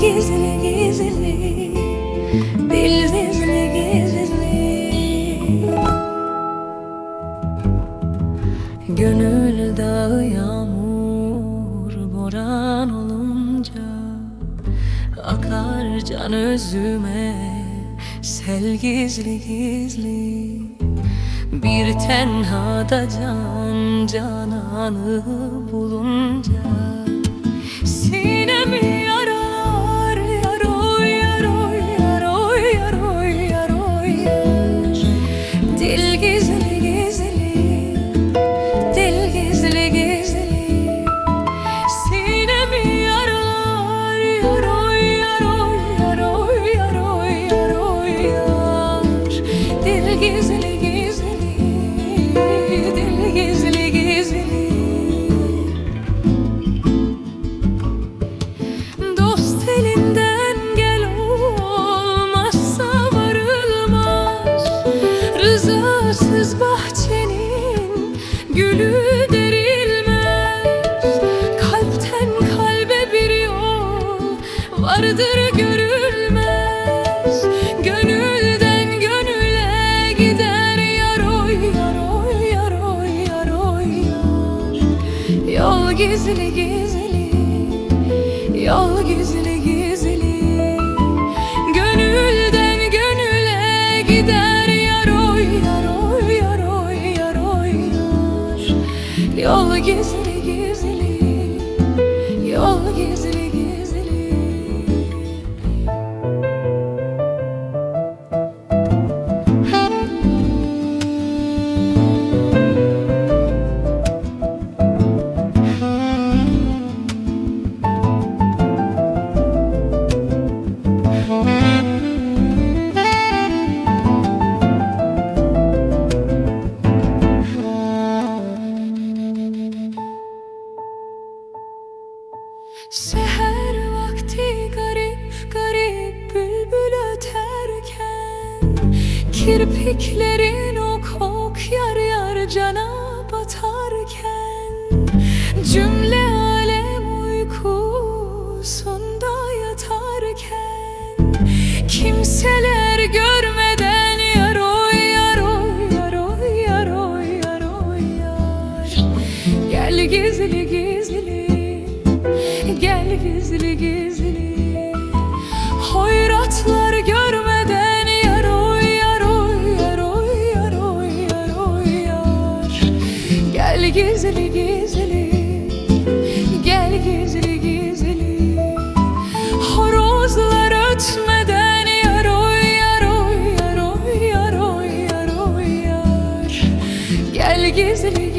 gizli gizli Dilsiz mi gizli. Gönül dağı yağmur boran olunca Akar can özüme sel gizli gizli. Bir tenhada can cananı bulunca Sinemi gülü derilmez. Kalpten kalbe bir yol vardır görülmez. Gönülden gönüle gider yaroy yaroy yaroy yaroy. Yar Yol gizli gizli Yol Kirpiklerin ok ok yar yar cana batarken Cümle alem uykusunda yatarken Kimseler görmeden yaroy yaroy yaroy yaroy yaroy yar. Gel gizli gizli Gel gizli gizli gizli gizli Gel gizli gizli Horozlar ötmeden yar oy yar oy yar oy yar. Oy yar oy yar Gel gizli